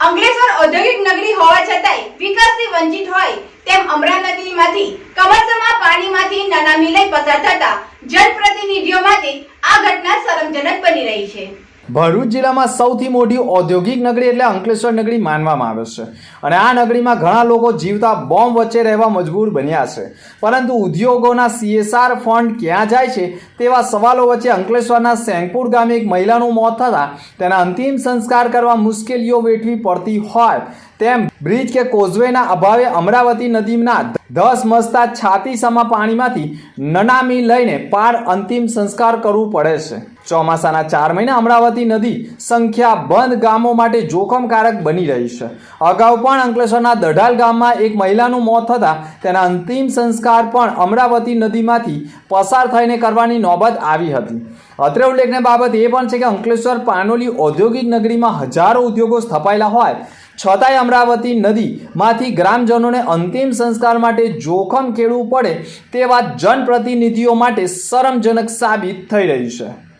અંકલેશ્વર ઔદ્યોગિક નગરી હોવા છતાંય વિકાસથી વંચિત હોય તેમ અમરા નદીમાંથી કમરસમાં પાણીમાંથી નાના લઈ પસાર થતા જનપ્રતિનિધિઓ માટે આ ઘટના શરમજનક બની રહી છે. ભરૂચ જિલ્લામાં સૌથી મોટી ઔદ્યોગિક નગરી એટલે અંકલેશ્વર નગરી માનવામાં આવે છે. અને આ નગરીમાં ઘણા લોકો જીવતા બોમ્બ વચ્ચે રહેવા મજબૂર બન્યા છે. પરંતુ ઉદ્યોગોના સીએસઆર ફંડ ક્યાં જાય છે તેવા સવાલો વચ્ચે અંકલેશ્વરના સેંગપુર ગામે એક મહિલાનું મોત થતાં તેના અંતિમ સંસ્કાર કરવા મુશ્કેલીઓ વેઠવી પડતી હોય તેમ બ્રિજ કે કોઝવેના અભાવે અમરાવતી નદીના દસ મસ્તા છાતીસામાં પાણીમાંથી નનામી લઈને પાર અંતિમ સંસ્કાર કરવું પડે છે. ચોમાસાના ચાર મહિના અમરાવતી નદી સંખ્યાબંધ ગામો માટે જોખમકારક બની રહી છે. અગાઉ પણ અંકલેશ્વરના દઢાલ ગામમાં એક મહિલાનું મોત થતાં તેના અંતિમ સંસ્કાર પણ અમરાવતી નદીમાંથી પસાર થઈને કરવાની નોબત આવી હતી. અત્રે ઉલ્લેખનીય બાબત એ પણ છે કે અંકલેશ્વર પાનોલી ઔદ્યોગિક નગરીમાં હજારો ઉદ્યોગો સ્થપાયેલા હોય છતાંય અમરાવતી નદીમાંથી ગ્રામજનોને અંતિમ સંસ્કાર માટે જોખમ ખેડવું પડે તે વાત જનપ્રતિનિધિઓ માટે શરમજનક સાબિત થઈ રહી છે.